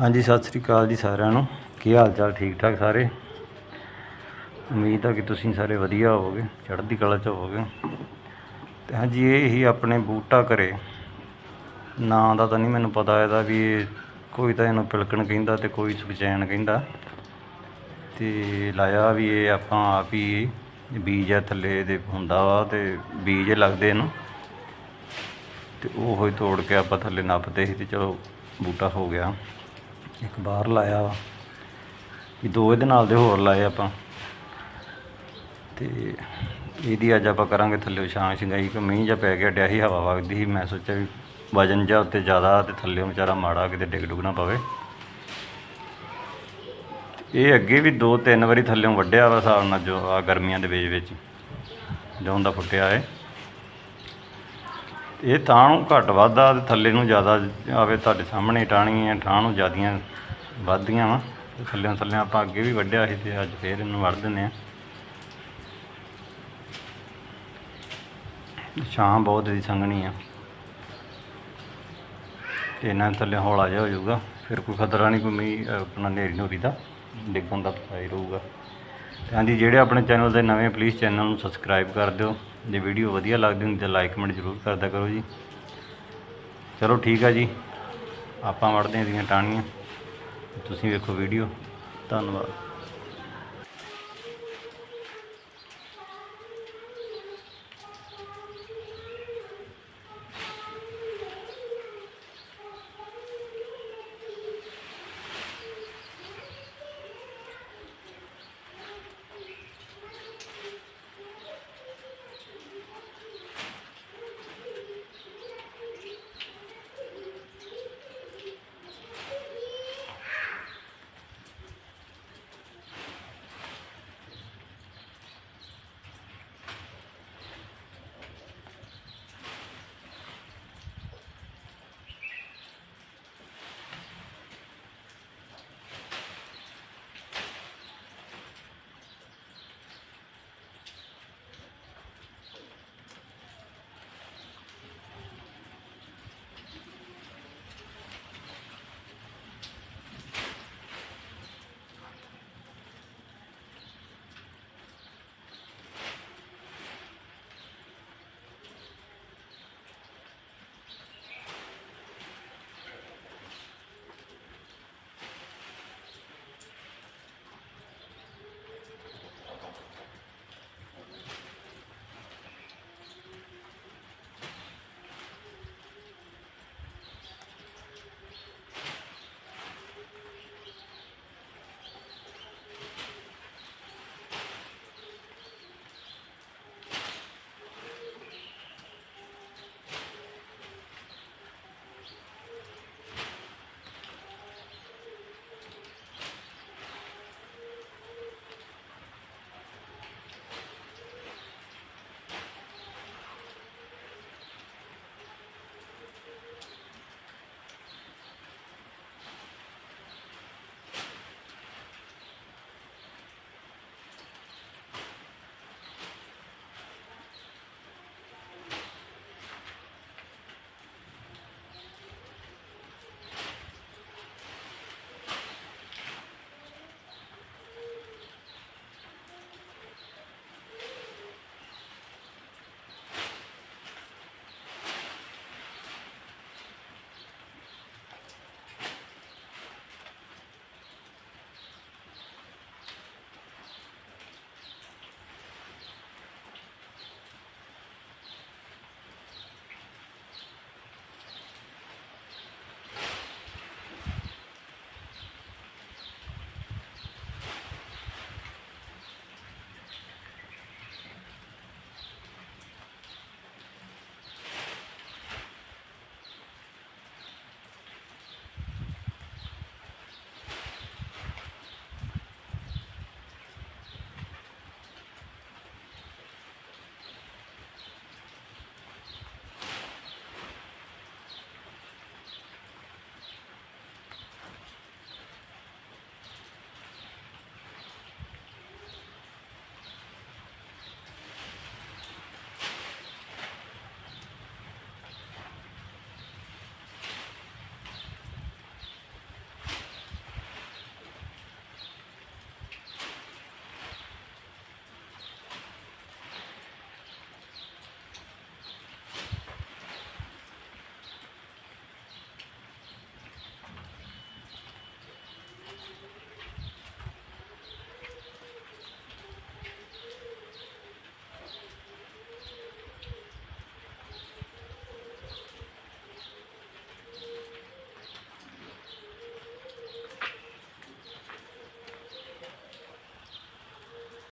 ਹਾਂਜੀ, ਸਤਿ ਸ੍ਰੀ ਅਕਾਲ ਜੀ ਸਾਰਿਆਂ ਨੂੰ। ਕੀ ਹਾਲ ਚਾਲ ਠੀਕ ਠਾਕ ਸਾਰੇ? ਉਮੀਦ ਆ ਕਿ ਤੁਸੀਂ ਸਾਰੇ ਵਧੀਆ ਹੋਵੋਗੇ, ਚੜ੍ਹਦੀ ਕਲਾ 'ਚ ਹੋਵੋਗੇ। ਤੇ ਹਾਂਜੀ, ਇਹ ਹੀ ਆਪਣੇ ਬੂਟਾ ਘਰੇ। ਨਾਂ ਦਾ ਤਾਂ ਨਹੀਂ ਮੈਨੂੰ ਪਤਾ ਇਹਦਾ ਵੀ ਇਹ ਕੋਈ ਤਾਂ ਇਹਨੂੰ ਪਿਲਕਣ ਕਹਿੰਦਾ ਤੇ ਕੋਈ ਸੁਖਚੈਨ ਕਹਿੰਦਾ। ਤੇ ਲਾਇਆ ਵੀ ਇਹ ਆਪਾਂ ਆਪ ਹੀ ਬੀਜ ਆ ਥੱਲੇ ਦੇ ਹੁੰਦਾ ਵਾ ਤੇ ਬੀਜ ਲੱਗਦੇ ਇਹਨੂੰ। ਤੇ ਉਹ ਹੀ ਤੋੜ ਕੇ ਆਪਾਂ ਥੱਲੇ ਨੱਪਦੇ ਸੀ ਤੇ ਚਲੋ ਬੂਟਾ ਹੋ ਗਿਆ। ਇੱਕ ਬਾਹਰ ਲਾਇਆ ਵਾ। ਵੀ ਦੋ ਇਹਦੇ ਨਾਲ ਦੇ ਹੋਰ ਲਾਏ ਆਪਾਂ। ਤੇ ਇਹਦੀ ਅੱਜ ਆਪਾਂ ਕਰਾਂਗੇ ਥੱਲੇ ਛਾਂ ਛੰਗਾਈ, ਕਿ ਮੀਂਹ ਜਾਂ ਪੈ ਗਿਆ ਡਿਆ ਹੀ ਹਵਾ ਵਗਦੀ ਸੀ। ਮੈਂ ਸੋਚਿਆ ਵੀ ਵਜਨ ਜਾਂ ਉੱਤੇ ਜ਼ਿਆਦਾ ਤੇ ਥੱਲੇ ਵਿਚਾਰਾ ਮਾੜਾ, ਕਿਤੇ ਡਿੱਗ ਡੁੱਗ ਨਾ ਪਵੇ। ਇਹ ਅੱਗੇ ਵੀ ਦੋ ਤਿੰਨ ਵਾਰੀ ਥੱਲੇੋਂ ਵੱਢਿਆ ਵਾ ਹਿਸਾਬ ਨਾਲ ਜੋ ਆ ਗਰਮੀਆਂ ਦੇ ਵਿੱਚ ਵਿੱਚ। ਜਦੋਂ ਦਾ ਫੁੱਟਿਆ ਹੈ ਇਹ ਤਾਂ ਨੂੰ ਘੱਟ ਵੱਧਦਾ ਤੇ ਥੱਲੇ ਨੂੰ ਜ਼ਿਆਦਾ ਆਵੇ ਤੁਹਾਡੇ ਸਾਹਮਣੇ ਟਾਹਣੀ ਹੈ ਠਾਹ ਨੂੰ ਜ਼ਿਆਦੀਆਂ ਵੱਧਦੀਆਂ ਵਾ। ਥੱਲਿਆਂ ਥੱਲਿਆਂ ਆਪਾਂ ਅੱਗੇ ਵੀ ਵੱਢਿਆ ਸੀ ਤੇ ਅੱਜ ਫੇਰ ਇਹਨੂੰ ਵੱਢ ਦਿੰਦੇ ਆ ਛਾਂ ਬਹੁਤ ਦੀ ਸੰਘਣੀ ਆ। ਤੇ ਇਹਨਾਂ ਥੱਲੇ ਹੌਲਾ ਜਿਹਾ ਹੋ ਜਾਊਗਾ। ਫਿਰ ਕੋਈ ਖਤਰਾ ਨਹੀਂ, ਕੋਈ ਮੀਂਹ ਆਪਣਾ ਨੇਰੀ ਨੂਰੀ ਦਾ ਡਿੱਗਣ ਦਾ ਪਤਾ ਹੀ ਰਹੂਗਾ। ਤੇ ਹਾਂਜੀ, ਜਿਹੜੇ ਆਪਣੇ ਚੈਨਲ ਦੇ ਨਵੇਂ ਪਲੀਜ਼ ਚੈਨਲ ਨੂੰ ਸਬਸਕ੍ਰਾਈਬ ਕਰ ਦਿਓ। ਜੇ ਵੀਡੀਓ ਵਧੀਆ ਲੱਗਦੀ ਹੁੰਦੀ ਤਾਂ ਲਾਈਕ ਕਮੈਂਟ ਜ਼ਰੂਰ ਕਰਦਾ ਕਰੋ ਜੀ। ਚਲੋ ਠੀਕ ਆ ਜੀ। ਆਪਾਂ ਵੜਦੇ ਹਾਂ ਇਹਦੀਆਂ ਟਾਹਣੀਆਂ। ਤੁਸੀਂ ਵੇਖੋ ਵੀਡੀਓ ਧੰਨਵਾਦ।